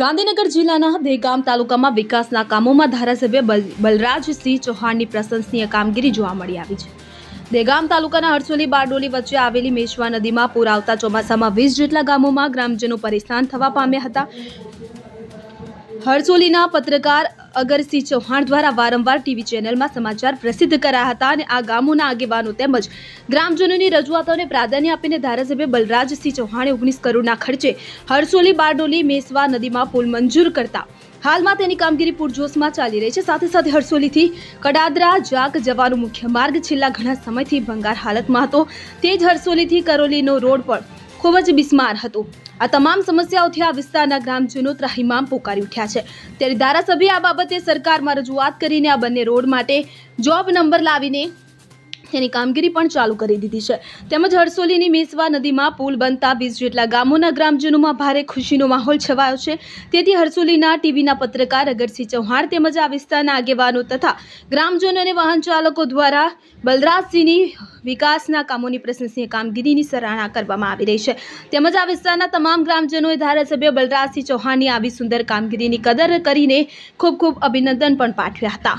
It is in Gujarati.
ગાંધીનગર જિલ્લાના દેગામ તાલુકામાં વિકાસના કામોમાં ધારાસભ્ય બલ- બલરાજસિંહ ચૌહાણની પ્રશંસનીય કામગીરી જોવા મળી આવી છે. દેગામ તાલુકાના હરસોલી બારડોલી વચ્ચે આવેલી મેશ્વા નદીમાં પૂર આવતા ચોમાસામાં વીસ જેટલા ગામોમાં ગ્રામજનો પરેશાન થવા પામ્યા હતા. હરસોલીના પત્રકાર અગરસિંહ ચૌહાણ દ્વારા વારંવાર ટીવી ચેનલમાં સમાચાર પ્રસિદ્ધ કરાયા હતા અને આ ગામોના આગેવાનો તેમજ ગ્રામજનોની રજૂઆતોને પ્રાધાન્ય આપીને ધારાસભ્ય બલરાજસિંહ ચૌહાણે ઓગણીસ કરોડના ખર્ચે હરસોલી, બારડોલી, મેસવા નદીમાં પુલ મંજૂર કરતા. હાલમાં તેની કામગીરી પૂરજોશમાં ચાલી રહી છે. સાથે સાથે હરસોલીથી કડાદરા જાગ જવાનો મુખ્ય માર્ગ છેલ્લા ઘણા સમયથી ભંગાર હાલતમાં હતો. તે જ હરસોલીથી કરોલીનો રોડ પણ ખૂબ જ બિસ્માર હતો. આ તમામ સમસ્યાઓથી આ વિસ્તારના ગ્રામજનો ત્રાહિમામ પોકારી ઉઠ્યા છે. ત્યારે ધારાસભ્ય આ બાબતે સરકારમાં રજૂઆત કરીને આ બંને રોડ માટે જોબ નંબર લાવીને તેની કામગીરી પણ ચાલુ કરી દીધી છે. તેમજ હરસોલીની મેસવા નદીમાં પુલ બનતા વીસ જેટલા ગામોના ગ્રામજનોમાં ભારે ખુશીનો માહોલ છવાયો છે. તેથી હરસોલીના ટીવીના પત્રકાર અગરસિંહ ચૌહાણ તેમજ આ વિસ્તારના આગેવાનો તથા ગ્રામજનો અને વાહન ચાલકો દ્વારા બલરાજસિંહની વિકાસના કામોની પ્રશંસનીય કામગીરીની સરાહના કરવામાં આવી રહી છે. તેમજ આ વિસ્તારના તમામ ગ્રામજનોએ ધારાસભ્ય બલરાજસિંહ ચૌહાણની આવી સુંદર કામગીરીની કદર કરીને ખૂબ ખૂબ અભિનંદન પણ પાઠવ્યા હતા.